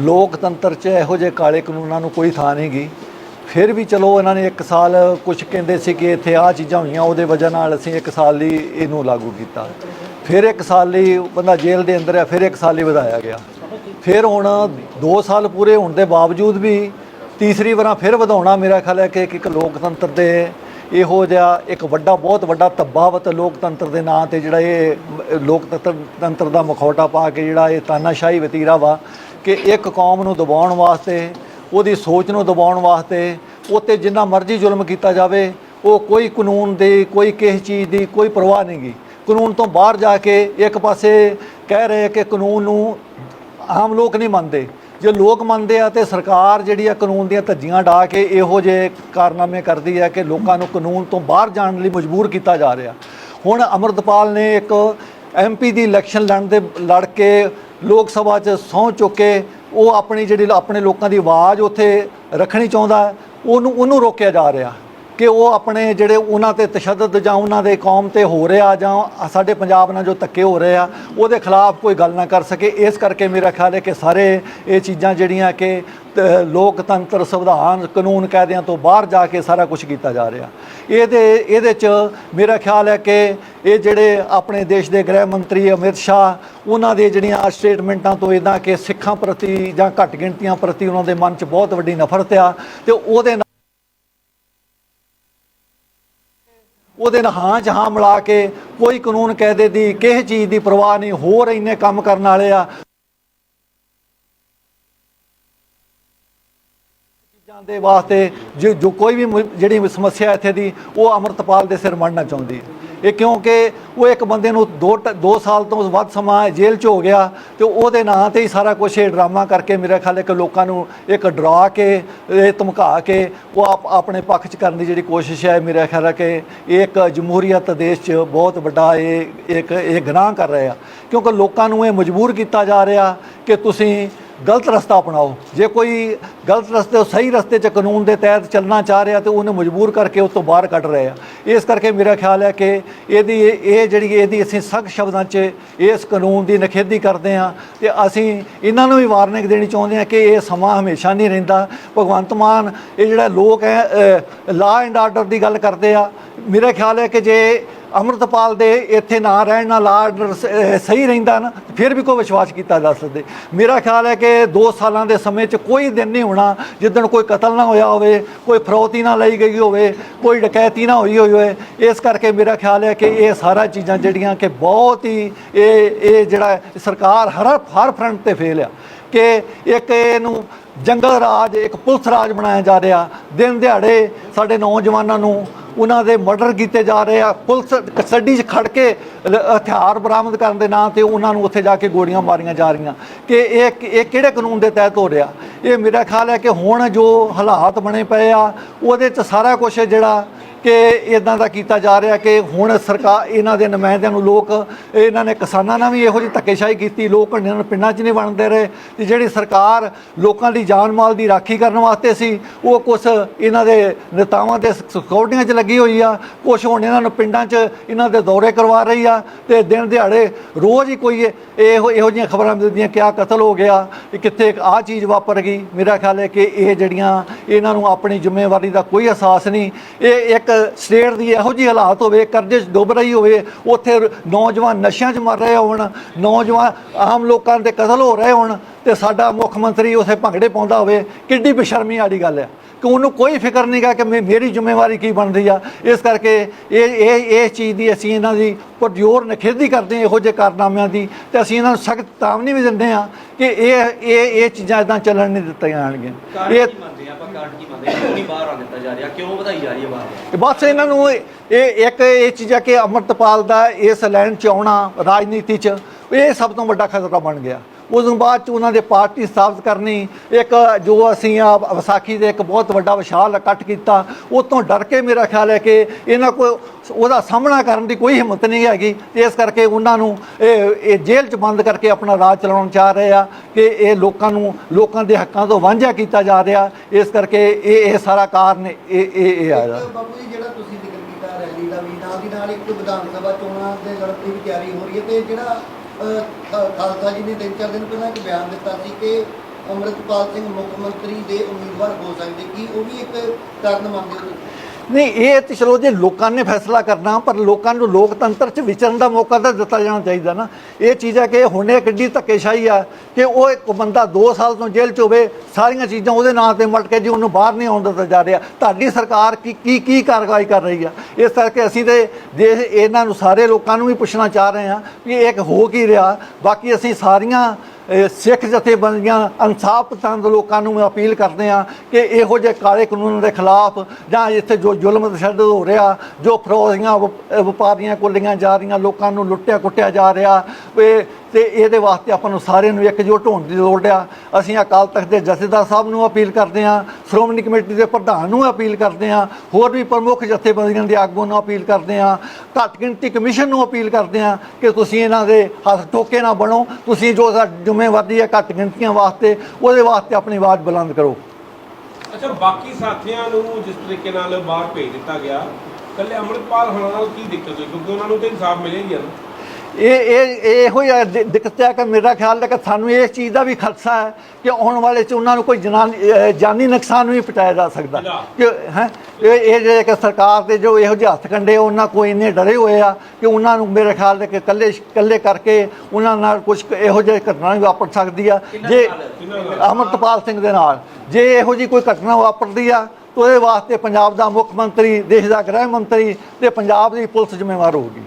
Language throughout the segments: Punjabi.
ਲੋਕਤੰਤਰ 'ਚ ਇਹੋ ਜਿਹੇ ਕਾਲੇ ਕਾਨੂੰਨਾਂ ਨੂੰ ਕੋਈ ਥਾਂ ਨਹੀਂ ਗੀ। ਫਿਰ ਵੀ ਚਲੋ ਇਹਨਾਂ ਨੇ ਇੱਕ ਸਾਲ ਕੁਝ ਕਹਿੰਦੇ ਸੀ ਕਿ ਇੱਥੇ ਆ ਚੀਜ਼ਾਂ ਹੋਈਆਂ, ਉਹਦੇ ਵਜ੍ਹਾ ਨਾਲ ਅਸੀਂ ਇੱਕ ਸਾਲ ਲਈ ਇਹਨੂੰ ਲਾਗੂ ਕੀਤਾ। ਫਿਰ ਇੱਕ ਸਾਲ ਲਈ ਬੰਦਾ ਜੇਲ੍ਹ ਦੇ ਅੰਦਰ ਹੈ ਫਿਰ ਇੱਕ ਸਾਲ ਲਈ ਵਧਾਇਆ ਗਿਆ। ਫਿਰ ਹੁਣ 2 ਸਾਲ ਪੂਰੇ ਹੋਣ ਦੇ ਬਾਵਜੂਦ ਵੀ ਤੀਸਰੀ ਵਾਰਾਂ ਫਿਰ ਵਧਾਉਣਾ ਮੇਰਾ ਖਿਆਲ ਹੈ ਕਿ ਇੱਕ- ਲੋਕਤੰਤਰ ਦੇ ਇਹੋ ਜਿਹਾ ਇੱਕ ਵੱਡਾ, ਬਹੁਤ ਵੱਡਾ ਤਬਾਵਤ ਲੋਕਤੰਤਰ ਦੇ ਨਾਂ ਤੇ ਜਿਹੜਾ ਇਹ ਲੋਕਤੰਤਰ ਤੰਤਰ ਦਾ ਮਖੌਟਾ ਪਾ ਕੇ ਜਿਹੜਾ ਇਹ ਤਾਨਾਸ਼ਾਹੀ ਵਤੀਰਾ ਵਾ ਕਿ ਇੱਕ ਕੌਮ ਨੂੰ ਦਬਾਉਣ ਵਾਸਤੇ, ਉਹਦੀ ਸੋਚ ਨੂੰ ਦਬਾਉਣ ਵਾਸਤੇ, ਉੱਤੇ ਜਿੰਨਾ ਮਰਜ਼ੀ ਜ਼ੁਲਮ ਕੀਤਾ ਜਾਵੇ, ਉਹ ਕੋਈ ਕਾਨੂੰਨ ਦੀ, ਕੋਈ ਕਿਸੇ ਚੀਜ਼ ਦੀ ਕੋਈ ਪਰਵਾਹ ਨਹੀਂ ਗੀ। ਕਾਨੂੰਨ ਤੋਂ ਬਾਹਰ ਜਾ ਕੇ ਇੱਕ ਪਾਸੇ ਕਹਿ ਰਹੇ ਕਿ ਕਾਨੂੰਨ ਨੂੰ ਆਮ ਲੋਕ ਨਹੀਂ ਮੰਨਦੇ। ਜੇ ਲੋਕ ਮੰਨਦੇ ਆ ਤੇ ਸਰਕਾਰ ਜਿਹੜੀ ਆ ਕਾਨੂੰਨ ਦੀਆਂ ਧੱਜੀਆਂ ਢਾ ਕੇ ਇਹੋ ਜਿਹੇ ਕਾਰਨਾਮੇ ਕਰਦੀ ਹੈ ਕਿ ਲੋਕਾਂ ਨੂੰ ਕਾਨੂੰਨ ਤੋਂ ਬਾਹਰ ਜਾਣ ਲਈ ਮਜਬੂਰ ਕੀਤਾ ਜਾ ਰਿਹਾ। ਹੁਣ ਅਮਰਤਪਾਲ ਨੇ ਇੱਕ ਐਮਪੀ ਦੀ ਇਲੈਕਸ਼ਨ ਲੜਨ ਦੇ, ਲੜ ਕੇ ਲੋਕ ਸਭਾ 'ਚ ਸਹੁੰ ਚੁੱਕ ਕੇ ਉਹ ਆਪਣੀ ਜਿਹੜੀ, ਆਪਣੇ ਲੋਕਾਂ ਦੀ ਆਵਾਜ਼ ਉੱਥੇ ਰੱਖਣੀ ਚਾਹੁੰਦਾ ਉਹਨੂੰ ਉਹਨੂੰ ਰੋਕਿਆ ਜਾ ਰਿਹਾ ਕਿ ਉਹ ਆਪਣੇ ਜਿਹੜੇ ਉਹਨਾਂ ਤੇ ਤਸ਼ੱਦਦ ਜਾਂ ਉਹਨਾਂ ਦੇ ਕੌਮ ਤੇ ਹੋ ਰਿਹਾ ਜਾਂ ਸਾਡੇ ਪੰਜਾਬ ਨਾਲ ਜੋ ਧੱਕੇ ਹੋ ਰਹੇ ਆ, ਉਹਦੇ ਖਿਲਾਫ ਕੋਈ ਗੱਲ ਨਾ ਕਰ ਸਕੇ। ਇਸ ਕਰਕੇ ਮੇਰਾ ਖਿਆਲ ਹੈ ਕਿ ਸਾਰੇ ਇਹ ਚੀਜ਼ਾਂ ਜਿਹੜੀਆਂ ਕਿ ਲੋਕਤੰਤਰ ਸੰਵਿਧਾਨ ਕਾਨੂੰਨ ਕਾਇਦਿਆਂ ਤੋਂ ਬਾਹਰ ਜਾ ਕੇ ਸਾਰਾ ਕੁਝ ਕੀਤਾ ਜਾ ਰਿਹਾ। ਇਹਦੇ ਇਹਦੇ ਚ ਮੇਰਾ ਖਿਆਲ ਹੈ ਕਿ ਇਹ ਜਿਹੜੇ ਆਪਣੇ ਦੇਸ਼ ਦੇ ਗ੍ਰਹਿ ਮੰਤਰੀ ਅਮਿਤ ਸ਼ਾਹ, ਉਹਨਾਂ ਦੇ ਜਿਹੜੀਆਂ ਸਟੇਟਮੈਂਟਾਂ ਤੋਂ ਇਦਾਂ ਕਿ ਸਿੱਖਾਂ ਪ੍ਰਤੀ ਜਾਂ ਘੱਟ ਗਿਣਤੀਆਂ ਪ੍ਰਤੀ ਉਹਨਾਂ ਦੇ ਮਨ 'ਚ ਬਹੁਤ ਵੱਡੀ ਨਫ਼ਰਤ ਆ, ਤੇ ਉਹਦੇ ਉਹਦੇ ਨਾਲ ਹਾਂ 'ਚ ਮਿਲਾ ਕੇ ਕੋਈ ਕਾਨੂੰਨ ਕਾਇਦੇ ਦੀ ਕਿਸੇ ਚੀਜ਼ ਦੀ ਪਰਵਾਹ ਨਹੀਂ, ਹੋਰ ਇੰਨੇ ਕੰਮ ਕਰਨ ਵਾਲੇ ਆ। ਚੀਜ਼ਾਂ ਦੇ ਵਾਸਤੇ ਜੋ ਕੋਈ ਵੀ ਜਿਹੜੀ ਸਮੱਸਿਆ ਇੱਥੇ ਦੀ, ਉਹ ਅਮਰਤਪਾਲ ਦੇ ਸਿਰ ਮੜਨਾ ਚਾਹੁੰਦੀ ਹੈ। ਇਹ ਕਿਉਂਕਿ ਉਹ ਇੱਕ ਬੰਦੇ ਨੂੰ 2 2 ਸਾਲ ਤੋਂ ਵੱਧ ਸਮਾਂ ਜੇਲ੍ਹ 'ਚ ਹੋ ਗਿਆ ਤੇ ਉਹਦੇ ਨਾਂ ਤੇ ਹੀ ਸਾਰਾ ਕੁਝ ਇਹ ਡਰਾਮਾ ਕਰਕੇ ਮੇਰੇ ਖਿਆਲ ਹੈ ਕਿ ਲੋਕਾਂ ਨੂੰ ਇੱਕ ਡਰਾ ਕੇ, ਇਹ ਧਮਕਾ ਕੇ ਉਹ ਆਪ, ਆਪਣੇ ਪੱਖ 'ਚ ਕਰਨ ਦੀ ਜਿਹੜੀ ਕੋਸ਼ਿਸ਼ ਹੈ, ਮੇਰੇ ਖਿਆਲ ਹੈ ਕਿ ਇਹ ਇੱਕ ਜਮਹੂਰੀਅਤ ਦੇਸ਼ 'ਚ ਬਹੁਤ ਵੱਡਾ ਇਹ, ਇੱਕ, ਇਹ ਗੁਨਾਹ ਕਰ ਰਹੇ। ਆ ਕਿਉਂਕਿ ਲੋਕਾਂ ਨੂੰ ਇਹ ਮਜਬੂਰ ਕੀਤਾ ਜਾ ਰਿਹਾ ਕਿ ਤੁਸੀਂ ਗਲਤ ਰਸਤਾ ਅਪਣਾਓ। ਜੇ ਕੋਈ ਗਲਤ ਰਸਤੇ ਤੋਂ ਸਹੀ ਰਸਤੇ 'ਚ ਕਾਨੂੰਨ ਦੇ ਤਹਿਤ ਚੱਲਣਾ ਚਾਹ ਰਿਹਾ ਤੇ ਉਹਨੂੰ ਮਜਬੂਰ ਕਰਕੇ ਉਸ ਤੋਂ ਬਾਹਰ ਕੱਢ ਰਹੇ ਆ। ਇਸ ਕਰਕੇ ਮੇਰਾ ਖਿਆਲ ਹੈ ਕਿ ਇਹਦੀ ਇਹ ਜਿਹੜੀ ਇਹਦੀ ਅਸੀਂ ਸਖਤ ਸ਼ਬਦਾਂ 'ਚ ਇਸ ਕਾਨੂੰਨ ਦੀ ਨਿਖੇਧੀ ਕਰਦੇ ਆ ਤੇ ਅਸੀਂ ਇਹਨਾਂ ਨੂੰ ਵੀ ਵਾਰਨਿੰਗ ਦੇਣੀ ਚਾਹੁੰਦੇ ਆ ਕਿ ਇਹ ਸਮਾਂ ਹਮੇਸ਼ਾ ਨਹੀਂ ਰਹਿੰਦਾ। ਭਗਵੰਤ ਮਾਨ, ਇਹ ਜਿਹੜਾ ਲੋਕ ਹੈ ਲਾ ਐਂਡ ਆਰਡਰ ਦੀ ਗੱਲ ਕਰਦੇ ਆ। ਮੇਰਾ ਖਿਆਲ ਹੈ ਕਿ ਜੇ ਅਮਰਤਪਾਲ ਦੇ ਇੱਥੇ ਨਾ ਰਹਿਣ ਨਾਲ ਆਰਡਰ ਸਹੀ ਰਹਿੰਦਾ ਨਾ, ਫਿਰ ਵੀ ਕੋਈ ਵਿਸ਼ਵਾਸ ਕੀਤਾ ਜਾ ਸਕਦੇ। ਮੇਰਾ ਖਿਆਲ ਹੈ ਕਿ 2 ਸਾਲਾਂ ਦੇ ਸਮੇਂ 'ਚ ਕੋਈ ਦਿਨ ਨਹੀਂ ਹੋਣਾ ਜਿੱਦਣ ਕੋਈ ਕਤਲ ਨਾ ਹੋਇਆ ਹੋਵੇ, ਕੋਈ ਫਰੋਤੀ ਨਾ ਲਈ ਗਈ ਹੋਵੇ, ਕੋਈ ਡਕੈਤੀ ਨਾ ਹੋਈ ਹੋਈ ਹੋਵੇ। ਇਸ ਕਰਕੇ ਮੇਰਾ ਖਿਆਲ ਹੈ ਕਿ ਇਹ ਸਾਰਾ ਚੀਜ਼ਾਂ ਜਿਹੜੀਆਂ ਕਿ ਬਹੁਤ ਹੀ ਇਹ ਇਹ ਜਿਹੜਾ ਸਰਕਾਰ ਹਰ ਹਰ ਫਰੰਟ ਤੇ ਫੇਲ ਆ ਕਿ ਇੱਕ ਇਹਨੂੰ ਜੰਗਲ ਰਾਜ, ਇੱਕ ਪੁਲਿਸ ਰਾਜ ਬਣਾਇਆ ਜਾ ਰਿਹਾ। ਦਿਨ ਦਿਹਾੜੇ ਸਾਡੇ ਨੌਜਵਾਨਾਂ ਨੂੰ ਉਹਨਾਂ ਦੇ ਮਰਡਰ ਕੀਤੇ ਜਾ ਰਹੇ ਆ। ਪੁਲਿਸ ਕਸਟਡੀ 'ਚ ਖੜ ਕੇ ਹਥਿਆਰ ਬਰਾਮਦ ਕਰਨ ਦੇ ਨਾਂ ਤੇ ਉਹਨਾਂ ਨੂੰ ਉੱਥੇ ਜਾ ਕੇ ਗੋਲੀਆਂ ਮਾਰੀਆਂ ਜਾ ਰਹੀਆਂ। ਕਿ ਇਹ ਇਹ ਕਿਹੜੇ ਕਾਨੂੰਨ ਦੇ ਤਹਿਤ ਹੋ ਰਿਹਾ? ਇਹ ਮੇਰਾ ਖਿਆਲ ਹੈ ਕਿ ਹੁਣ ਜੋ ਹਾਲਾਤ ਬਣੇ ਪਏ ਆ, ਉਹਦੇ 'ਚ ਸਾਰਾ ਕੁਝ ਜਿਹੜਾ ਕਿ ਇਦਾਂ ਦਾ ਕੀਤਾ ਜਾ ਰਿਹਾ ਕਿ ਹੁਣ ਸਰਕਾਰ ਇਹਨਾਂ ਦੇ ਨੁਮਾਇੰਦਿਆਂ ਨੂੰ ਲੋਕ, ਇਹਨਾਂ ਨੇ ਕਿਸਾਨਾਂ ਨਾਲ ਵੀ ਇਹੋ ਜਿਹੀ ਧੱਕੇਸ਼ਾਹੀ ਕੀਤੀ, ਲੋਕ ਇਹਨਾਂ ਨੂੰ ਪਿੰਡਾਂ 'ਚ ਨਹੀਂ ਵੰਡਦੇ ਰਹੇ, ਤੇ ਜਿਹੜੀ ਸਰਕਾਰ ਲੋਕਾਂ ਦੀ ਜਾਨ ਮਾਲ ਦੀ ਰਾਖੀ ਕਰਨ ਵਾਸਤੇ ਸੀ, ਉਹ ਕੁਛ ਇਹਨਾਂ ਦੇ ਨੇਤਾਵਾਂ ਦੇ ਸਿਕਿਉਰਟੀਆਂ 'ਚ ਲੱਗੀ ਹੋਈ ਆ, ਕੁਛ ਹੁਣ ਇਹਨਾਂ ਨੂੰ ਪਿੰਡਾਂ 'ਚ ਇਹਨਾਂ ਦੇ ਦੌਰੇ ਕਰਵਾ ਰਹੀ ਆ, ਤੇ ਦਿਨ ਦਿਹਾੜੇ ਰੋਜ਼ ਹੀ ਕੋਈ ਇਹੋ ਇਹੋ ਜਿਹੀਆਂ ਖਬਰਾਂ ਮਿਲਦੀਆਂ ਕਿ ਆ ਕਤਲ ਹੋ ਗਿਆ ਕਿੱਥੇ ਆ ਚੀਜ਼ ਵਾਪਰ ਗਈ। ਮੇਰਾ ਖਿਆਲ ਹੈ ਕਿ ਇਹ ਜਿਹੜੀਆਂ ਇਹਨਾਂ ਨੂੰ ਆਪਣੀ ਜ਼ਿੰਮੇਵਾਰੀ ਦਾ ਕੋਈ ਅਹਿਸਾਸ ਨਹੀਂ, ਇਹ ਇੱਕ ਸਟੇਟ ਦੀ ਇਹੋ ਜਿਹੀ ਹਾਲਾਤ ਹੋਵੇ, ਕਰਜ਼ੇ 'ਚ ਡੁੱਬ ਰਹੀ ਹੋਵੇ, ਉੱਥੇ ਨੌਜਵਾਨ ਨਸ਼ਿਆਂ 'ਚ ਮਰ ਰਹੇ ਹੋਣ, ਨੌਜਵਾਨ ਆਮ ਲੋਕਾਂ ਦੇ ਕਤਲ ਹੋ ਰਹੇ ਹੋਣ ਤੇ ਸਾਡਾ ਮੁੱਖ ਮੰਤਰੀ ਉਥੇ ਭੰਗੜੇ ਪਾਉਂਦਾ ਹੋਵੇ, ਕਿੱਡੀ ਬੇਸ਼ਰਮੀ ਵਾਲੀ ਗੱਲ ਹੈ। ਕਿ ਉਹਨੂੰ ਕੋਈ ਫਿਕਰ ਨਹੀਂਗਾ ਕਿ ਮੇ- ਮੇਰੀ ਜ਼ਿੰਮੇਵਾਰੀ ਕੀ ਬਣਦੀ ਆ। ਇਸ ਕਰਕੇ ਇਹ ਇਹ ਇਹ ਚੀਜ਼ ਦੀ ਅਸੀਂ ਇਹਨਾਂ ਦੀ ਪੁਰਜੋਰ ਨਿਖੇਧੀ ਕਰਦੇ ਇਹੋ ਜਿਹੇ ਕਾਰਨਾਮਿਆਂ ਦੀ। ਤੇ ਅਸੀਂ ਇਹਨਾਂ ਨੂੰ ਸਖਤ ਤਾਮਨੀ ਵੀ ਦਿੰਦੇ ਆ ਕਿ ਇਹ ਇਹ ਇਹ ਚੀਜ਼ਾਂ ਇਦਾਂ ਚੱਲਣ ਨਹੀਂ ਦਿੱਤੀਆਂ ਜਾਣਗੀਆਂ। ਇਹ ਮੰਨਦੇ ਆਪਾਂ ਕਾਰਡ ਕੀ ਮੰਨਦੇ ਕਿਉਂ ਨਹੀਂ ਬਾਹਰ ਆ ਦਿੱਤਾ ਜਾ ਰਿਹਾ। ਕਿਉਂ ਵਧਾਈ ਜਾ ਰਹੀ ਹੈ ਬਾਹਰ? ਬਸ ਇਹਨਾਂ ਨੂੰ ਇਹ ਇੱਕ ਇਹ ਚੀਜ਼ ਹੈ ਕਿ ਅਮਰਤਪਾਲ ਦਾ ਇਸ ਲਾਈਨ 'ਚ ਆਉਣਾ ਰਾਜਨੀਤੀ 'ਚ ਇਹ ਸਭ ਤੋਂ ਵੱਡਾ ਖਤਰਾ ਬਣ ਗਿਆ। ਉਸ ਤੋਂ ਬਾਅਦ 'ਚ ਉਹਨਾਂ ਦੇ ਪਾਰਟੀ ਸਥਾਪਿਤ ਕਰਨੀ, ਇੱਕ ਜੋ ਅਸੀਂ ਆ ਵਿਸਾਖੀ ਦੇ ਇੱਕ ਬਹੁਤ ਵੱਡਾ ਵਿਸ਼ਾਲ ਇਕੱਠ ਕੀਤਾ ਉਹ ਤੋਂ ਡਰ ਕੇ ਮੇਰਾ ਖਿਆਲ ਹੈ ਕਿ ਇਹਨਾਂ ਕੋ ਉਹਦਾ ਸਾਹਮਣਾ ਕਰਨ ਦੀ ਕੋਈ ਹਿੰਮਤ ਨਹੀਂ ਹੈਗੀ। ਇਸ ਕਰਕੇ ਉਹਨਾਂ ਨੂੰ ਇਹ ਇਹ ਜੇਲ੍ਹ 'ਚ ਬੰਦ ਕਰਕੇ ਆਪਣਾ ਰਾਜ ਚਲਾਉਣ ਚਾਹ ਰਹੇ ਆ ਕਿ ਇਹ ਲੋਕਾਂ ਨੂੰ, ਲੋਕਾਂ ਦੇ ਹੱਕਾਂ ਤੋਂ ਵਾਂਝਾ ਕੀਤਾ ਜਾ ਰਿਹਾ। ਇਸ ਕਰਕੇ ਇਹ ਇਹ ਸਾਰਾ ਕਾਰਨ ਇਹ ਇਹ ਇਹ ਆ ਬਾਬੂ ਜੀ, ਜਿਹੜਾ ਤੁਸੀਂ ਜ਼ਿਕਰ ਕੀਤਾ ਰੈਲੀ ਦਾ ਵੀ, ਨਾਲ ਦੀ ਨਾਲ ਇੱਕ ਵਿਧਾਨ ਸਭਾ ਚੋਣਾਂ ਦੇ ਲੜਨ ਦੀ ਤਿਆਰੀ ਹੋ ਰਹੀ ਹੈ ਤੇ ਜਿਹੜਾ ਖਾਲਸਾ ਜੀ ਨੇ ਤਿੰਨ ਚਾਰ ਦਿਨ ਪਹਿਲਾਂ ਇੱਕ ਬਿਆਨ ਦਿੱਤਾ ਸੀ ਕਿ ਅੰਮ੍ਰਿਤਪਾਲ ਸਿੰਘ ਮੁੱਖ ਮੰਤਰੀ ਦੇ ਉਮੀਦਵਾਰ ਹੋ ਸਕਦੇ, ਕੀ ਉਹ ਵੀ ਇੱਕ ਕਾਰਨ ਮੰਨਦੇ ਹੋ ਨਹੀਂ, ਇਹ ਤੇ ਚਲੋ ਜੇ ਲੋਕਾਂ ਨੇ ਫੈਸਲਾ ਕਰਨਾ, ਪਰ ਲੋਕਾਂ ਨੂੰ ਲੋਕਤੰਤਰ 'ਚ ਵਿਚਰਨ ਦਾ ਮੌਕਾ ਤਾਂ ਦਿੱਤਾ ਜਾਣਾ ਚਾਹੀਦਾ ਨਾ। ਇਹ ਚੀਜ਼ ਹੈ ਕਿ ਹੁਣ ਇਹ ਕਿੱਡੀ ਧੱਕੇਸ਼ਾਹੀ ਆ ਕਿ ਉਹ ਇੱਕ ਬੰਦਾ 2 ਸਾਲ ਤੋਂ ਜੇਲ੍ਹ 'ਚ ਹੋਵੇ, ਸਾਰੀਆਂ ਚੀਜ਼ਾਂ ਉਹਦੇ ਨਾਂ ਤੇ ਮਟ ਕੇ ਜੀ ਉਹਨੂੰ ਬਾਹਰ ਨਹੀਂ ਆਉਣ ਦਿੱਤਾ ਜਾ ਰਿਹਾ। ਤੁਹਾਡੀ ਸਰਕਾਰ ਕੀ ਕੀ ਕੀ ਕਾਰਵਾਈ ਕਰ ਰਹੀ ਆ? ਇਸ ਕਰਕੇ ਅਸੀਂ ਤੇ ਦੇਸ਼, ਇਹਨਾਂ ਨੂੰ ਸਾਰੇ ਲੋਕਾਂ ਨੂੰ ਵੀ ਪੁੱਛਣਾ ਚਾਹ ਰਹੇ ਹਾਂ ਕਿ ਇਹ ਇੱਕ ਹੋ ਕੀ ਰਿਹਾ। ਬਾਕੀ ਅਸੀਂ ਸਾਰੀਆਂ ਸਿੱਖ ਜਥੇਬੰਦੀਆਂ, ਇਨਸਾਫ ਪਸੰਦ ਲੋਕਾਂ ਨੂੰ ਅਪੀਲ ਕਰਦੇ ਆ ਕਿ ਇਹੋ ਜਿਹੇ ਕਾਲੇ ਕਾਨੂੰਨ ਦੇ ਖਿਲਾਫ ਜਾਂ ਇੱਥੇ ਜੋ ਜ਼ੁਲਮ ਤਸ਼ੱਦਦ ਹੋ ਰਿਹਾ, ਜੋ ਫਰੋਜ਼ੀਆਂ ਵਪ- ਵਪਾਰੀਆਂ ਕੋਲੀਆਂ ਜਾ ਰਹੀਆਂ, ਲੋਕਾਂ ਨੂੰ ਲੁੱਟਿਆ ਕੁੱਟਿਆ ਜਾ ਰਿਹਾ, ਇਹ- ਤੇ ਇਹਦੇ ਵਾਸਤੇ ਆਪਾਂ ਨੂੰ ਸਾਰਿਆਂ ਨੂੰ ਇਕਜੁੱਟ ਹੋਣ ਦੀ ਲੋੜ ਆ। ਅਸੀਂ ਅਕਾਲ ਤਖਤ ਦੇ ਜਥੇਦਾਰ ਸਾਹਿਬ ਨੂੰ ਅਪੀਲ ਕਰਦੇ ਹਾਂ, ਸ਼੍ਰੋਮਣੀ ਕਮੇਟੀ ਦੇ ਪ੍ਰਧਾਨ ਨੂੰ ਅਪੀਲ ਕਰਦੇ ਹਾਂ, ਹੋਰ ਵੀ ਪ੍ਰਮੁੱਖ ਜਥੇਬੰਦੀਆਂ ਦੇ ਆਗੂਆਂ ਨੂੰ ਅਪੀਲ ਕਰਦੇ ਹਾਂ, ਘੱਟ ਗਿਣਤੀ ਕਮਿਸ਼ਨ ਨੂੰ ਅਪੀਲ ਕਰਦੇ ਹਾਂ ਕਿ ਤੁਸੀਂ ਇਹਨਾਂ ਦੇ ਹੱਥ ਟੋਕੇ ਨਾ ਬਣੋ। ਤੁਸੀਂ ਜੋ ਸਾਡੀ ਜ਼ਿੰਮੇਵਾਰੀ ਹੈ ਘੱਟ ਗਿਣਤੀਆਂ ਵਾਸਤੇ, ਉਹਦੇ ਵਾਸਤੇ ਆਪਣੀ ਆਵਾਜ਼ ਬੁਲੰਦ ਕਰੋ। ਅੱਛਾ, ਬਾਕੀ ਸਾਥੀਆਂ ਨੂੰ ਜਿਸ ਤਰੀਕੇ ਨਾਲ ਬਾਹਰ ਭੇਜ ਦਿੱਤਾ ਗਿਆ, ਕੱਲੇ ਅੰਮ੍ਰਿਤਪਾਲ ਹੋਣਾ ਨਾਲ ਕੀ ਦਿੱਕਤ ਹੋਈ? ਕਿਉਂਕਿ ਉਹਨਾਂ ਨੂੰ ਤਾਂ ਇਨਸਾਫ ਮਿਲੇਗੀ ਨਾ। ਇਹ ਇਹ ਇਹੋ ਹੀ ਆ ਦਿ- ਦਿੱਕਤ ਹੈ ਕਿ ਮੇਰਾ ਖਿਆਲ ਹੈ ਕਿ ਸਾਨੂੰ ਇਸ ਚੀਜ਼ ਦਾ ਵੀ ਖਦਸ਼ਾ ਹੈ ਕਿ ਆਉਣ ਵਾਲੇ ਚ ਉਹਨਾਂ ਨੂੰ ਕੋਈ ਜਨਾਨੀ ਅਹ ਜਾਨੀ ਨੁਕਸਾਨ ਵੀ ਪਹੁੰਚਾਇਆ ਜਾ ਸਕਦਾ। ਕਿ ਹੈ? ਇਹ ਇਹ ਜਿਹੜੇ ਕਿ ਸਰਕਾਰ ਦੇ ਜੋ ਇਹੋ ਜਿਹੇ ਹੱਥ ਕੰਡੇ ਉਹਨਾਂ ਕੋਈ ਇੰਨੇ ਡਰੇ ਹੋਏ ਆ ਕਿ ਉਹਨਾਂ ਨੂੰ ਮੇਰੇ ਖਿਆਲ ਹੈ ਕਿ ਕੱਲੇ ਕੱਲੇ ਕਰਕੇ ਉਹਨਾਂ ਨਾਲ ਕੁਝ ਇਹੋ ਜਿਹੀ ਘਟਨਾ ਵੀ ਵਾਪਰ ਸਕਦੀ ਆ। ਜੇ? ਅਮਰਤਪਾਲ ਸਿੰਘ ਦੇ ਨਾਲ। ਜੇ ਇਹੋ ਜਿਹੀ ਕੋਈ ਘਟਨਾ ਵਾਪਰਦੀ ਆ ਤਾਂ ਉਹਦੇ ਵਾਸਤੇ ਪੰਜਾਬ ਦਾ ਮੁੱਖ ਮੰਤਰੀ ਦੇਸ਼ ਦਾ ਗ੍ਰਹਿ ਮੰਤਰੀ ਤੇ ਪੰਜਾਬ ਦੀ ਪੁਲਿਸ ਜ਼ਿੰਮੇਵਾਰ ਹੋਊਗੀ।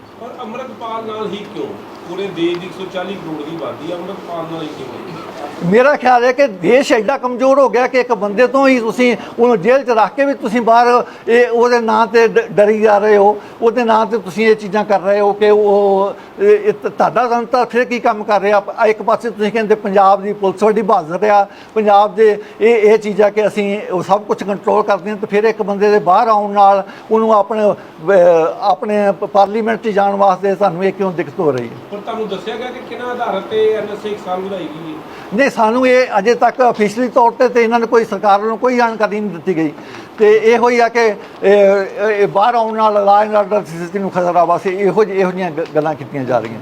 ਅੰਮ੍ਰਿਤਪਾਲ ਨਾਲ ਹੀ ਕਿਉਂ? ਪੂਰੇ ਦੇਸ਼ ਦੀ 140 ਕਰੋੜ ਦੀ ਆਬਾਦੀ ਅੰਮ੍ਰਿਤਪਾਲ ਨਾਲ ਹੀ ਕਿਉਂ ਮੇਰਾ ਖਿਆਲ ਹੈ ਕਿ ਦੇਸ਼ ਐਡਾ ਕਮਜ਼ੋਰ ਹੋ ਗਿਆ ਕਿ ਇੱਕ ਬੰਦੇ ਤੋਂ ਹੀ ਤੁਸੀਂ ਉਹਨੂੰ ਜੇਲ੍ਹ 'ਚ ਰੱਖ ਕੇ ਵੀ ਤੁਸੀਂ ਬਾਹਰ ਇਹ ਉਹਦੇ ਨਾਂ ਤੇ ਡ- ਡਰੀ ਜਾ ਰਹੇ ਹੋ ਉਹਦੇ ਨਾਂ ਤੇ ਤੁਸੀਂ ਇਹ ਚੀਜ਼ਾਂ ਕਰ ਰਹੇ ਹੋ ਕਿ ਉਹ ਇਹ- ਇਹ ਤ- ਤੁਹਾਡਾ ਸੰਤਾ ਫਿਰ ਕੀ ਕੰਮ ਕਰ ਰਿਹਾ? ਆ ਇੱਕ ਪਾਸੇ ਤੁਸੀਂ ਕਹਿੰਦੇ ਪੰਜਾਬ ਦੀ ਪੁਲਿਸ ਵੱਡੀ ਬਹਾਦਰ ਆ ਪੰਜਾਬ ਦੇ ਇਹ ਇਹ ਚੀਜ਼ਾਂ ਕਿ ਅਸੀਂ ਉਹ ਸਭ ਕੁਝ ਕੰਟਰੋਲ ਕਰਦੇ ਹਾਂ ਤੇ ਫਿਰ ਇੱਕ ਬੰਦੇ ਦੇ ਬਾਹਰ ਆਉਣ ਨਾਲ ਉਹਨੂੰ ਆਪਣੇ ਅਹ, ਆਪਣੇ ਪਾਰਲੀਮੈਂਟ 'ਚ ਜਾਣ ਵਾਸਤੇ ਸਾਨੂੰ ਇਹ ਕਿਉਂ ਦਿੱਕਤ ਹੋ ਰਹੀ ਹੈ? ਪਰ ਤੁਹਾਨੂੰ ਦੱਸਿਆ ਗਿਆ ਕਿ ਕਿਹਨਾਂ ਆਧਾਰ ਤੇ ਐਨਐਸਏ ਇੱਕ ਸਾਲ ਵਧਾਈ ਗਈ ਹੈ? ਨਹੀਂ ਸਾਨੂੰ ਇਹ ਅਜੇ ਤੱਕ ਅਫੀਸ਼ਲੀ ਤੌਰ ਤੇ ਤੇ ਇਹਨਾਂ ਨੇ ਕੋਈ ਸਰਕਾਰ ਵੱਲੋਂ ਕੋਈ ਜਾਣਕਾਰੀ ਨਹੀਂ ਦਿੱਤੀ ਗਈ। ਤੇ ਇਹੋ ਹੀ ਆ ਕਿ ਇਹ- ਬਾਹਰ ਆਉਣ ਨਾਲ ਐਂਡ ਆਰਡਰ ਸਥਿਤੀ ਨੂੰ ਖਤਰਾ ਵਾਸਤੇ ਇਹੋ ਜਿਹੀ ਇਹੋ ਜਿਹੀਆਂ ਗ- ਗੱਲਾਂ ਕੀਤੀਆਂ ਜਾ ਰਹੀਆਂ।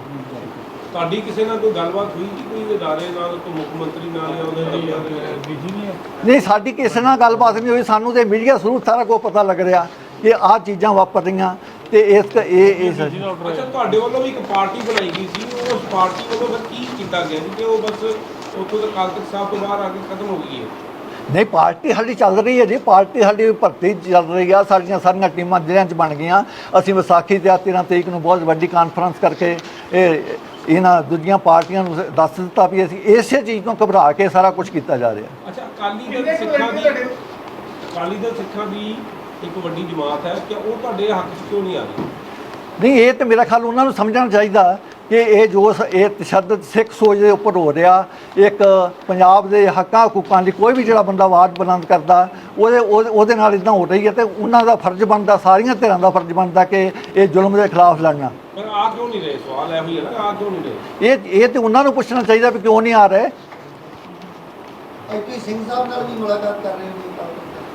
ਤੁਹਾਡੀ ਕਿਸੇ ਨਾਲ ਕੋਈ ਗੱਲਬਾਤ ਹੋਈ ਕਿ ਕੋਈ ਅਦਾਰੇ ਨਾਲ ਕੋਈ ਮੁੱਖ ਮੰਤਰੀ ਨਾਲ ਜਾਂ ਉਹਦੇ ਦੇ ਨਾਲ? ਨਹੀਂ ਸਾਡੀ ਕਿਸੇ ਨਾਲ ਗੱਲਬਾਤ ਨਹੀਂ ਹੋਈ। ਸਾਨੂੰ ਤੇ ਮੀਡੀਆ ਥਰੂ ਸਾਰਾ ਕੁਝ ਪਤਾ ਲੱਗ ਰਿਹਾ ਕਿ ਆਹ ਚੀਜ਼ਾਂ ਵਾਪਰ ਰਹੀਆਂ ਤੇ ਇਸ ਇਹ ਇਸ ਅੱਛਾ ਤੁਹਾਡੇ ਵੱਲੋਂ ਵੀ ਇੱਕ ਪਾਰਟੀ ਬਣਾਈ ਗਈ ਸੀ। ਉਸ ਪਾਰਟੀ ਵੱਲੋਂ ਫਿਰ ਕੀ ਕੀਤਾ ਗਿਆ ਕਿ ਉਹ ਬਸ ਉੱਥੋਂ ਤੋਂ ਅਕਾਲ ਤਖਤ ਸਾਹਿਬ ਤੋਂ ਬਾਹਰ ਆ ਕੇ ਖਤਮ ਹੋ ਗਈ ਹੈ। ਨਹੀਂ ਪਾਰਟੀ ਸਾਡੀ ਚੱਲ ਰਹੀ ਹੈ ਜੀ। ਪਾਰਟੀ ਸਾਡੀ ਭਰਤੀ ਚੱਲ ਰਹੀ ਆ। ਸਾਡੀਆਂ ਸਾਰੀਆਂ ਟੀਮਾਂ ਜ਼ਿਲ੍ਹਿਆਂ 'ਚ ਬਣ ਗਈਆਂ। ਅਸੀਂ ਵਿਸਾਖੀ ਤੇ 13 ਤਰੀਕ ਨੂੰ ਬਹੁਤ ਵੱਡੀ ਕਾਨਫਰੰਸ ਕਰਕੇ ਇਹ ਇਹਨਾਂ ਦੂਜੀਆਂ ਪਾਰਟੀਆਂ ਨੂੰ ਦੱਸ ਦਿੱਤਾ ਵੀ ਅਸੀਂ ਇਸੇ ਚੀਜ਼ ਤੋਂ ਘਬਰਾ ਕੇ ਸਾਰਾ ਕੁਝ ਕੀਤਾ ਜਾ ਰਿਹਾ। ਅੱਛਾ ਅਕਾਲੀ ਦਲ ਸਿੱਖਾਂ ਦੀ ਅਕਾਲੀ ਦਲ ਸਿੱਖਾਂ ਦੀ ਇੱਕ ਵੱਡੀ ਜਮਾਤ ਹੈ ਕਿ ਉਹ ਤੁਹਾਡੇ ਹੱਕ 'ਚ ਕਿਉਂ ਨਹੀਂ ਆ ਰਹੀ? ਨਹੀਂ ਇਹ ਤੇ ਮੇਰਾ ਖਿਆਲ ਉਹਨਾਂ ਨੂੰ ਸਮਝਣਾ ਚਾਹੀਦਾ ਕਿ ਇਹ ਜੋ ਇਹ ਤਸ਼ੱਦਦ ਸਿੱਖ ਸੋਚ ਦੇ ਉੱਪਰ ਹੋ ਰਿਹਾ। ਇੱਕ ਪੰਜਾਬ ਦੇ ਹੱਕਾਂ ਹਕੂਕਾਂ ਦੀ ਕੋਈ ਵੀ ਜਿਹੜਾ ਬੰਦਾ ਆਵਾਜ਼ ਬੁਲੰਦ ਕਰਦਾ ਉਹਦੇ ਉਹਦੇ ਨਾਲ ਇਦਾਂ ਹੋ ਰਹੀ ਹੈ ਤੇ ਉਹਨਾਂ ਦਾ ਫਰਜ਼ ਬਣਦਾ ਸਾਰੀਆਂ ਧਿਰਾਂ ਦਾ ਫਰਜ਼ ਬਣਦਾ ਕਿ ਇਹ ਜ਼ੁਲਮ ਦੇ ਖਿਲਾਫ ਲੜਨਾ। ਪਰ ਆ ਕਿਉਂ ਨਹੀਂ ਰਹੇ? ਸਵਾਲ ਇਹ ਹੋਈ ਹੈ ਨਾ ਆ ਕਿਉਂ ਨਹੀਂ ਰਹੇ? ਇਹ ਇਹ ਤੇ ਉਹਨਾਂ ਨੂੰ ਪੁੱਛਣਾ ਚਾਹੀਦਾ ਵੀ ਕਿਉਂ ਨਹੀਂ ਆ ਰਹੇ। ਐਪੀ ਸਿੰਘ ਸਾਹਿਬ ਨਾਲ ਵੀ ਮੁਲਾਕਾਤ ਕਰ ਰਹੇ ਹੋ?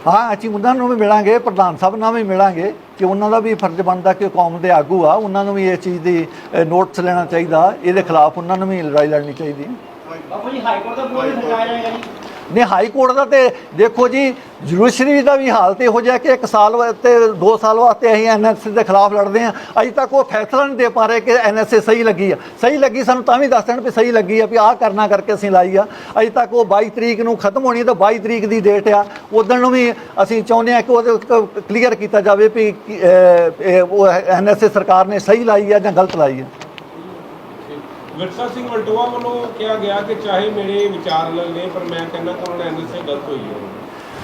ਹਾਂ ਅਸੀਂ ਉਹਨਾਂ ਨੂੰ ਵੀ ਮਿਲਾਂਗੇ ਪ੍ਰਧਾਨ ਸਾਹਿਬ ਨਾਲ ਵੀ ਮਿਲਾਂਗੇ ਕਿ ਉਹਨਾਂ ਦਾ ਵੀ ਫਰਜ਼ ਬਣਦਾ ਕਿ ਕੌਮ ਦੇ ਆਗੂ ਆ ਉਹਨਾਂ ਨੂੰ ਵੀ ਇਹ ਚੀਜ਼ ਦੀ ਨੋਟਿਸ ਲੈਣਾ ਚਾਹੀਦਾ ਇਹਦੇ ਖਿਲਾਫ ਉਹਨਾਂ ਨੂੰ ਵੀ ਲੜਾਈ ਲੜਨੀ ਚਾਹੀਦੀ ਬਾਪੂ ਜੀ ਹਾਈ ਕੋਰਟ ਦਾ ਬੋਰਡ ਲਗਾਇਆ ਜਾਏਗਾ ਜੀ। ਨੇ ਹਾਈ ਕੋਰਟ ਦਾ ਤੇ ਦੇਖੋ ਜੀ ਜੁਡੀਸ਼ਰੀ ਦਾ ਵੀ ਹਾਲਤ ਇਹੋ ਜਿਹਾ ਕਿ ਇੱਕ ਸਾਲ ਤੇ 2 ਸਾਲ ਵਾਸਤੇ ਅਸੀਂ ਐਨਐਸਏ ਦੇ ਖਿਲਾਫ ਲੜਦੇ ਹਾਂ। ਅਜੇ ਤੱਕ ਉਹ ਫੈਸਲਾ ਨਹੀਂ ਦੇ ਪਾ ਰਹੇ ਕਿ ਐਨਐਸਏ ਸਹੀ ਲੱਗੀ ਆ। ਸਹੀ ਲੱਗੀ ਸਾਨੂੰ ਤਾਂ ਵੀ ਦੱਸ ਦੇਣ ਵੀ ਸਹੀ ਲੱਗੀ ਆ ਵੀ ਆਹ ਕਰਨਾ ਕਰਕੇ ਅਸੀਂ ਲਾਈ ਆ। ਅਜੇ ਤੱਕ ਉਹ 22 ਤਰੀਕ ਨੂੰ ਖਤਮ ਹੋਣੀ ਤਾਂ 22 ਤਰੀਕ ਦੀ ਡੇਟ ਆ। ਉਦੋਂ ਨੂੰ ਵੀ ਅਸੀਂ ਚਾਹੁੰਦੇ ਹਾਂ ਕਿ ਉਹਦੇ ਕਲੀਅਰ ਕੀਤਾ ਜਾਵੇ ਵੀ ਕਿ, ਅਹ, ਇਹ ਉਹ ਐਨਐਸਏ ਸਰਕਾਰ ਨੇ ਸਹੀ ਲਾਈ ਆ ਜਾਂ ਗਲਤ ਲਾਈ ਆ। ਵਿਰਸਾ ਸਿੰਘ ਵਲਟੋਆ ਵੱਲੋਂ ਕਿਹਾ ਗਿਆ ਕਿ ਚਾਹੇ ਮੇਰੇ ਵਿਚਾਰ ਅਲੱਗ ਨੇ ਪਰ ਮੈਂ ਕਹਿੰਦਾ ਕਿ ਉਹਨਾਂ ਨੇ ਐਨਐਸਏ ਗਲਤ ਹੋਈ ਹੈ।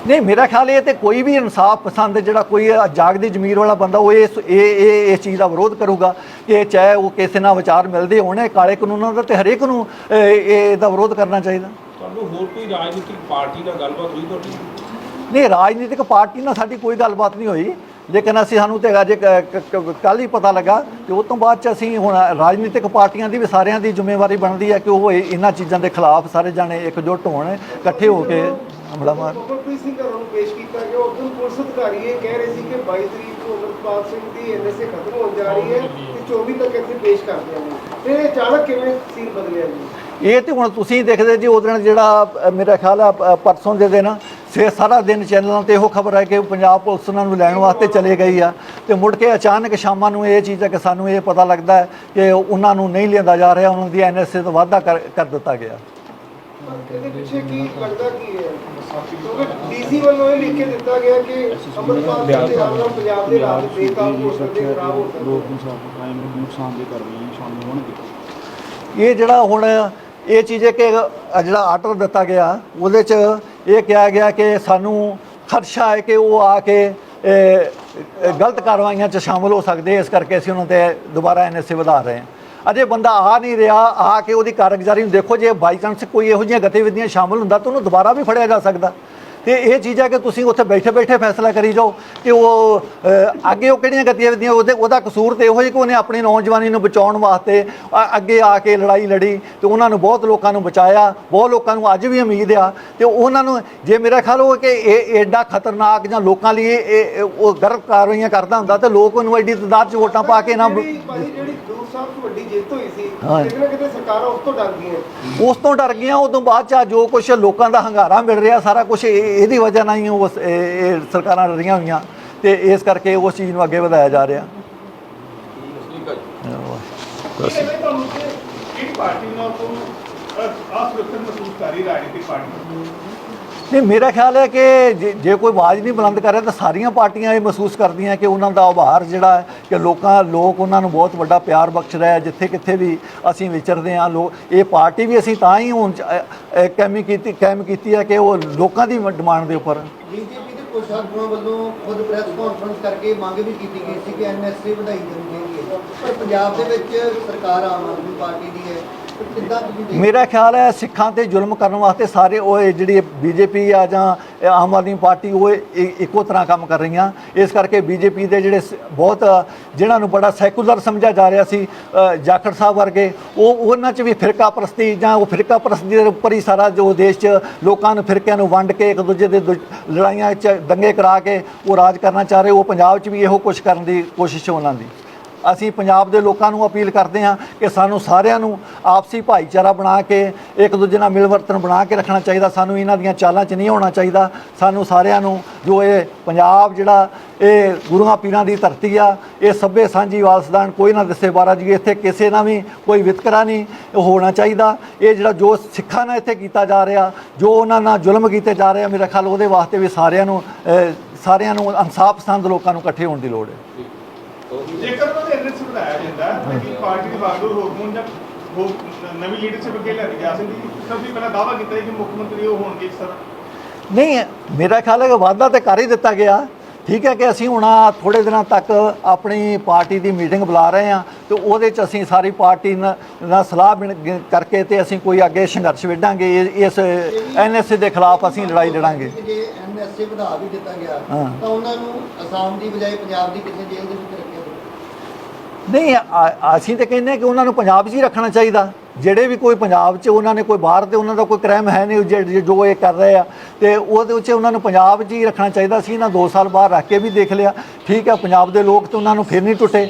ਨਹੀਂ ਮੇਰਾ ਖਿਆਲ ਇਹ ਤੇ ਕੋਈ ਵੀ ਇਨਸਾਫ ਪਸੰਦ ਜਿਹੜਾ ਕੋਈ ਜਾਗਦੀ ਜ਼ਮੀਰ ਵਾਲਾ ਬੰਦਾ ਉਹ ਇਸ ਇਹ ਇਹ ਇਸ ਚੀਜ਼ ਦਾ ਵਿਰੋਧ ਕਰੂਗਾ ਕਿ ਚਾਹੇ ਉਹ ਕਿਸੇ ਨਾਲ ਵਿਚਾਰ ਮਿਲਦੇ ਹੋਣ ਇਹ ਕਾਲੇ ਕਾਨੂੰਨਾਂ ਦਾ ਤੇ ਹਰੇਕ ਨੂੰ ਇਹ ਇਹ ਦਾ ਵਿਰੋਧ ਕਰਨਾ ਚਾਹੀਦਾ। ਤੁਹਾਨੂੰ ਹੋਰ ਕੋਈ ਰਾਜਨੀਤਿਕ ਪਾਰਟੀ ਨਾਲ ਗੱਲਬਾਤ ਹੋਈ ਤੁਹਾਡੀ? ਨਹੀਂ ਰਾਜਨੀਤਿਕ ਪਾਰਟੀ ਨਾਲ ਸਾਡੀ ਕੋਈ ਗੱਲਬਾਤ ਨਹੀਂ ਹੋਈ। ਲੇਕਿਨ ਅਸੀਂ ਸਾਨੂੰ ਤੇ ਅਜੇ ਕੱਲ ਹੀ ਪਤਾ ਲੱਗਾ ਤੇ ਉਸ ਤੋਂ ਬਾਅਦ ਚ ਅਸੀਂ ਹੁਣ ਰਾਜਨੀਤਿਕ ਪਾਰਟੀਆਂ ਦੀ ਵੀ ਸਾਰਿਆਂ ਦੀ ਜ਼ਿੰਮੇਵਾਰੀ ਬਣਦੀ ਹੈ ਕਿ ਉਹ ਇਹ- ਇਹਨਾਂ ਚੀਜ਼ਾਂ ਦੇ ਖਿਲਾਫ ਸਾਰੇ ਜਾਣੇ ਇਕਜੁੱਟ ਹੋਣ ਇਕੱਠੇ ਹੋ ਕੇ ਹਮਲਾ ਮਾਰ ਗੁਰਪ੍ਰੀਤ ਸਿੰਘ ਘਰੋਂ ਨੂੰ ਪੇਸ਼ ਕੀਤਾ ਗਿਆ। ਉਦੋਂ ਪੁਲਿਸ ਅਧਿਕਾਰੀ ਇਹ ਕਹਿ ਰਹੇ ਸੀ ਕਿ 22 ਤਰੀਕ ਨੂੰ ਅਮਰਪਾਲ ਸਿੰਘ ਦੀ ਐਨਐਸਏ ਖਤਮ ਹੋਣ ਜਾ ਰਹੀ ਹੈ ਤੇ 24 ਤੱਕ ਇੱਥੇ ਪੇਸ਼ ਕਰ ਦਿਆਂਗੇ ਤੇ ਇਹ ਅਚਾਨਕ ਕਿਵੇਂ ਸੀਨ ਬਦਲਿਆ ਜੀ? ਇਹ ਤੇ ਹੁਣ ਤੁਸੀਂ ਦੇਖਦੇ ਜੀ ਉਹ ਦਿਨ ਜਿਹੜਾ ਮੇਰਾ ਖਿਆਲ ਆ ਪਰਸੋਂ ਦੇ ਦਿਨ ਸੇ ਸਾਰਾ ਦਿਨ ਚੈਨਲਾਂ ਤੇ ਇਹੋ ਖਬਰ ਹੈ ਕਿ ਪੰਜਾਬ ਪੁਲਿਸ ਉਹਨਾਂ ਨੂੰ ਲੈਣ ਵਾਸਤੇ ਚਲੇ ਗਈ ਆ। ਤੇ ਮੁੜ ਕੇ ਅਚਾਨਕ ਸ਼ਾਮਾਂ ਨੂੰ ਇਹ ਚੀਜ਼ ਹੈ ਕਿ ਸਾਨੂੰ ਇਹ ਪਤਾ ਲੱਗਦਾ ਹੈ ਕਿ ਉਹਨਾਂ ਨੂੰ ਨਹੀਂ ਲਿਆਂਦਾ ਜਾ ਰਿਹਾ ਉਹਨਾਂ ਦੀ ਐਨਐਸਏ ਤੋਂ ਵਾਅਦਾ ਕਰ ਕਰ ਦਿੱਤਾ ਗਿਆ। ਪਰ ਇਹਦੇ ਪਿੱਛੇ ਕੀ ਲੱਗਦਾ ਕੀ ਹੈ? ਕਿਉਂਕਿ ਡੀਸੀ ਵੱਲੋਂ ਇਹ ਲਿਖ ਕੇ ਦਿੱਤਾ ਗਿਆ ਕਿ ਅਮਰਪਾਲ ਸਿੰਘ ਦੇ ਨਾਲ ਪੰਜਾਬ ਦੇ ਰਾਜ ਬੇਕਾਬ ਹੋ ਸਕਦੇ ਖਰਾਬ ਹੋ ਸਕਦੇ ਲੋਕ ਇਨਸਾਫ ਕ੍ਰਾਈਮ ਨੂੰ ਨੁਕਸਾਨ ਦੇ ਕਾਰਵਾਈਆਂ ਸ਼ਾਮਲ ਹੋਣਗੇ। ਇਹ ਜਿਹੜਾ ਹੁਣ ਇਹ ਚੀਜ਼ ਹੈ ਕਿ ਜਿਹੜਾ ਆਰਡਰ ਦਿੱਤਾ ਗਿਆ, ਉਹਦੇ 'ਚ ਇਹ ਕਿਹਾ ਗਿਆ ਕਿ ਸਾਨੂੰ ਖਰਸ਼ਾ ਹੈ ਕਿ ਉਹ ਆ ਕੇ ਗਲਤ ਕਾਰਵਾਈਆਂ 'ਚ ਸ਼ਾਮਲ ਹੋ ਸਕਦੇ, ਇਸ ਕਰਕੇ ਅਸੀਂ ਉਹਨਾਂ ਤੇ ਦੁਬਾਰਾ ਐਨਐਸਏ ਵਧਾ ਰਹੇ ਹਾਂ। ਅਜੇ ਬੰਦਾ ਆ ਨਹੀਂ ਰਿਹਾ, ਆ ਕੇ ਉਹਦੀ ਕਾਰਗੁਜ਼ਾਰੀ ਨੂੰ ਦੇਖੋ, ਜੇ ਬਾਈ ਚਾਂਸ ਕੋਈ ਇਹੋ ਜਿਹੀਆਂ ਗਤੀਵਿਧੀਆਂ ਸ਼ਾਮਲ ਹੁੰਦਾ ਤਾਂ ਉਹਨੂੰ ਦੁਬਾਰਾ ਵੀ ਫੜਿਆ ਜਾ ਸਕਦਾ। ਤੇ ਇਹ ਚੀਜ਼ ਹੈ ਕਿ ਤੁਸੀਂ ਉੱਥੇ ਬੈਠੇ ਬੈਠੇ ਫੈਸਲਾ ਕਰੀ ਜਾਓ ਕਿ ਉਹ ਅੱਗੇ ਉਹ ਕਿਹੜੀਆਂ ਗਤੀਵਿਧੀਆਂ ਉਹਦੇ, ਉਹਦਾ ਕਸੂਰ ਤੇ ਇਹੋ ਹੀ ਕਿ ਉਹਨੇ ਆਪਣੀ ਨੌਜਵਾਨੀ ਨੂੰ ਬਚਾਉਣ ਵਾਸਤੇ ਅੱਗੇ ਆ ਕੇ ਲੜਾਈ ਲੜੀ ਤੇ ਉਹਨਾਂ ਨੂੰ ਬਹੁਤ ਲੋਕਾਂ ਨੂੰ ਬਚਾਇਆ, ਬਹੁਤ ਲੋਕਾਂ ਨੂੰ ਅੱਜ ਵੀ ਉਮੀਦ ਆ ਤੇ ਉਹਨਾਂ ਨੂੰ, ਜੇ ਮੇਰਾ ਖਿਆਲ ਉਹ ਕਿ ਇਹ ਐਡਾ ਖਤਰਨਾਕ ਜਾਂ ਲੋਕਾਂ ਲਈ ਇਹ- ਉਹ ਗਰਭ ਕਾਰਵਾਈਆਂ ਕਰਦਾ ਹੁੰਦਾ ਤੇ ਲੋਕ ਉਹਨੂੰ ਐਡੀ ਤਾਦਾਦ 'ਚ ਵੋਟਾਂ ਪਾ ਕੇ ਨਾ ਜਿਹੜੀ ਸਾਹਿਬ 'ਚ ਵੱਡੀ ਜਿੱਤ ਹੋਈ ਸੀ। ਹਾਂ। ਕਿਤੇ ਨਾ ਕਿਤੇ ਸਰਕਾਰਾਂ ਉਸ ਤੋਂ ਡਰ ਗਈਆਂ। ਉਸ ਤੋਂ ਡਰ ਗਈਆਂ ਉਦੋਂ ਬਾਅਦ ਚ ਆ ਜੋ ਕੁਝ ਲੋਕਾਂ ਦਾ ਹੰਗਾਰਾ ਮਿਲ ਰਿਹਾ ਸਾਰਾ ਕੁਝ ਇਹਦੀ ਵਜ੍ਹਾ ਨਾਲ ਹੀ ਉਹ ਸਰਕਾਰਾਂ ਡਰੀਆਂ ਹੋਈਆਂ ਤੇ ਇਸ ਕਰਕੇ ਉਸ ਚੀਜ਼ ਨੂੰ ਅੱਗੇ ਵਧਾਇਆ ਜਾ ਰਿਹਾ। ਤੁਹਾਨੂੰ ਕਿਹੜੀ ਪਾਰਟੀ ਨਾਲ ਤੋਂ ਅਸੁਰੱਖਿਅਤ ਮਹਿਸੂਸ ਕਰ ਰਹੀ ਰਾਜਨੀਤਿਕ ਪਾਰਟੀ ਨਹੀਂ, ਮੇਰਾ ਖਿਆਲ ਹੈ ਕਿ ਜੇ- ਜੇ ਕੋਈ ਆਵਾਜ਼ ਨਹੀਂ ਬੁਲੰਦ ਕਰ ਰਿਹਾ ਤਾਂ ਸਾਰੀਆਂ ਪਾਰਟੀਆਂ ਇਹ ਮਹਿਸੂਸ ਕਰਦੀਆਂ ਕਿ ਉਹਨਾਂ ਦਾ ਉਭਾਰ ਜਿਹੜਾ ਹੈ ਕਿ ਲੋਕਾਂ, ਲੋਕ ਉਹਨਾਂ ਨੂੰ ਬਹੁਤ ਵੱਡਾ ਪਿਆਰ ਬਖਸ਼ ਰਿਹਾ ਹੈ, ਜਿੱਥੇ ਕਿੱਥੇ ਵੀ ਅਸੀਂ ਵਿਚਰਦੇ ਹਾਂ ਲੋਕ ਇਹ ਪਾਰਟੀ ਵੀ ਅਸੀਂ ਤਾਂ ਹੀ ਹੁਣ ਕੈਮੀ ਕੀਤੀ, ਕਾਇਮ ਕੀਤੀ ਹੈ ਕਿ ਉਹ ਲੋਕਾਂ ਦੀ ਡਿਮਾਂਡ ਦੇ ਉੱਪਰ। ਬੀਜੇਪੀ ਦੇ ਕੁਝ ਆਗੂਆਂ ਵੱਲੋਂ ਖੁਦ ਪ੍ਰੈਸ ਕਾਨਫਰੰਸ ਕਰਕੇ ਮੰਗ ਵੀ ਕੀਤੀ ਗਈ ਸੀ ਕਿ ਐਨਐਸਏ ਵਧਾਈ ਜਾਣੀ ਚਾਹੀਦੀ ਹੈ। ਪਰ ਪੰਜਾਬ ਦੇ ਵਿੱਚ ਸਰਕਾਰ ਆਮ ਆਦਮੀ ਪਾਰਟੀ ਦੀ ਹੈ। ਮੇਰਾ ਖਿਆਲ ਹੈ ਸਿੱਖਾਂ ਤੇ ਜ਼ੁਲਮ ਕਰਨ ਵਾਸਤੇ ਸਾਰੇ ਉਹ ਇਹ ਜਿਹੜੀ ਬੀਜੇਪੀ ਆ ਜਾਂ ਆਮ ਆਦਮੀ ਪਾਰਟੀ, ਉਹ ਇੱਕੋ ਤਰ੍ਹਾਂ ਕੰਮ ਕਰ ਰਹੀਆਂ। ਇਸ ਕਰਕੇ ਬੀਜੇਪੀ ਦੇ ਜਿਹੜੇ ਸ- ਬਹੁਤ, ਜਿਨ੍ਹਾਂ ਨੂੰ ਬੜਾ ਸੈਕੂਲਰ ਸਮਝਿਆ ਜਾ ਰਿਹਾ ਸੀ ਜਾਖੜ ਸਾਹਿਬ ਵਰਗੇ, ਉਹ ਉਹਨਾਂ 'ਚ ਵੀ ਫਿਰਕਾ ਪ੍ਰਸਤੀ ਜਾਂ ਉਹ ਫਿਰਕਾ ਪ੍ਰਸਤੀ ਦੇ ਉੱਪਰ ਹੀ ਸਾਰਾ ਜੋ ਦੇਸ਼ 'ਚ ਲੋਕਾਂ ਨੂੰ ਫਿਰਕਿਆਂ ਨੂੰ ਵੰਡ ਕੇ ਇੱਕ ਦੂਜੇ ਦੇ ਦੁ- ਲੜਾਈਆਂ 'ਚ ਦੰਗੇ ਕਰਾ ਕੇ ਉਹ ਰਾਜ ਕਰਨਾ ਚਾਹ ਰਹੇ, ਉਹ ਪੰਜਾਬ 'ਚ ਵੀ ਇਹੋ ਕੁਝ ਕਰਨ ਦੀ ਕੋਸ਼ਿਸ਼ ਉਹਨਾਂ ਦੀ। ਅਸੀਂ ਪੰਜਾਬ ਦੇ ਲੋਕਾਂ ਨੂੰ ਅਪੀਲ ਕਰਦੇ ਹਾਂ ਕਿ ਸਾਨੂੰ ਸਾਰਿਆਂ ਨੂੰ ਆਪਸੀ ਭਾਈਚਾਰਾ ਬਣਾ ਕੇ, ਇੱਕ ਦੂਜੇ ਨਾਲ ਮਿਲਵਰਤਨ ਬਣਾ ਕੇ ਰੱਖਣਾ ਚਾਹੀਦਾ। ਸਾਨੂੰ ਇਹਨਾਂ ਦੀਆਂ ਚਾਲਾਂ 'ਚ ਨਹੀਂ ਹੋਣਾ ਚਾਹੀਦਾ। ਸਾਨੂੰ ਸਾਰਿਆਂ ਨੂੰ ਜੋ ਇਹ ਪੰਜਾਬ ਜਿਹੜਾ, ਇਹ ਗੁਰੂਆਂ ਪੀਰਾਂ ਦੀ ਧਰਤੀ ਆ, ਇਹ ਸੱਭੇ ਸਾਂਝੀ ਵਾਲਸਦਾਨ ਕੋਈ ਨਾ ਦੱਸੇ ਬਾਰਾ ਜੀ। ਇੱਥੇ ਕਿਸੇ ਨਾਲ ਵੀ ਕੋਈ ਵਿਤਕਰਾ ਨਹੀਂ ਹੋਣਾ ਚਾਹੀਦਾ। ਇਹ ਜਿਹੜਾ ਜੋ ਸਿੱਖਾਂ ਨਾਲ ਇੱਥੇ ਕੀਤਾ ਜਾ ਰਿਹਾ, ਜੋ ਉਹਨਾਂ ਨਾਲ ਜ਼ੁਲਮ ਕੀਤੇ ਜਾ ਰਹੇ ਆ, ਮੇਰਾ ਖਿਆਲ ਉਹਦੇ ਵਾਸਤੇ ਵੀ ਸਾਰਿਆਂ ਨੂੰ ਸਾਰਿਆਂ ਨੂੰ ਇਨਸਾਫ ਪਸੰਦ ਲੋਕਾਂ ਨੂੰ ਇਕੱਠੇ ਹੋਣ ਦੀ ਲੋੜ ਹੈ। ਜੇਕਰ ਉਹਨਾਂ ਦੇ ਐਨਐਸ ਵਧਾਇਆ ਜਾਂਦਾ ਤਾਂ ਕੀ ਪਾਰਟੀ ਦੀ ਬਾਗਡੋਰ ਹੋਰਮੋਨ ਜਾਂ ਹੋ ਨਵੀਂ ਲੀਡਰਸ਼ਿਪ ਅੱਗੇ ਲੈ ਕੇ ਜਾ ਸਕਦੀ ਸਭ ਤੋਂ ਪਹਿਲਾਂ ਦਾਅਵਾ ਕੀਤਾ ਹੈ ਕਿ ਮੁੱਖ ਮੰਤਰੀ ਉਹ ਹੋਣਗੇ ਸਰ। ਨਹੀਂ ਮੇਰਾ ਖਿਆਲ ਹੈ ਕਿ ਵਾਅਦਾ ਤੇ ਕਰ ਹੀ ਦਿੱਤਾ ਗਿਆ। ਠੀਕ ਹੈ ਕਿ ਅਸੀਂ ਹੁਣ ਥੋੜੇ ਦਿਨਾਂ ਤੱਕ ਆਪਣੀ ਪਾਰਟੀ ਦੀ ਮੀਟਿੰਗ ਬੁਲਾ ਰਹੇ ਹਾਂ ਤੇ ਉਹਦੇ ਚ ਅਸੀਂ ਸਾਰੀ ਪਾਰਟੀ ਨਾਲ ਸਲਾਹ ਕਰਕੇ ਤੇ ਅਸੀਂ ਕੋਈ ਅੱਗੇ ਸੰਘਰਸ਼ ਵਿੱਢਾਂਗੇ। ਇਸ ਐਨਐਸਏ ਦੇ ਖਿਲਾਫ ਅਸੀਂ ਲੜਾਈ ਲੜਾਂਗੇ। ਜੇ ਐਨਐਸਏ ਵਧਾ ਵੀ ਦਿੱਤਾ ਗਿਆ। ਤਾਂ ਉਹਨਾਂ ਨੂੰ ਅਸਾਮ ਦੀ ਬਜਾਏ ਪੰਜਾਬ ਦੀ ਕਿਸੇ ਜੇਲ੍ਹ ਦੇ ਵਿੱਚ ਨਹੀਂ, ਆ- ਅਸੀਂ ਤਾਂ ਕਹਿੰਦੇ ਹਾਂ ਕਿ ਉਹਨਾਂ ਨੂੰ ਪੰਜਾਬ 'ਚ ਹੀ ਰੱਖਣਾ ਚਾਹੀਦਾ। ਜਿਹੜੇ ਵੀ ਕੋਈ ਪੰਜਾਬ 'ਚ ਉਹਨਾਂ ਨੇ ਕੋਈ ਬਾਹਰ ਤੇ ਉਹਨਾਂ ਦਾ ਕੋਈ ਕ੍ਰਾਈਮ ਹੈ ਨਹੀਂ, ਜੇ- ਜੋ ਇਹ ਕਰ ਰਹੇ ਆ, ਤੇ ਉਹਦੇ ਵਿੱਚ ਉਹਨਾਂ ਨੂੰ ਪੰਜਾਬ 'ਚ ਹੀ ਰੱਖਣਾ ਚਾਹੀਦਾ। ਸੀ ਇਹਨਾਂ 2 ਸਾਲ ਬਾਹਰ ਰੱਖ ਕੇ ਵੀ ਦੇਖ ਲਿਆ। ਠੀਕ ਹੈ, ਪੰਜਾਬ ਦੇ ਲੋਕ ਤੇ ਉਹਨਾਂ ਨੂੰ ਫਿਰ ਨਹੀਂ ਟੁੱਟੇ।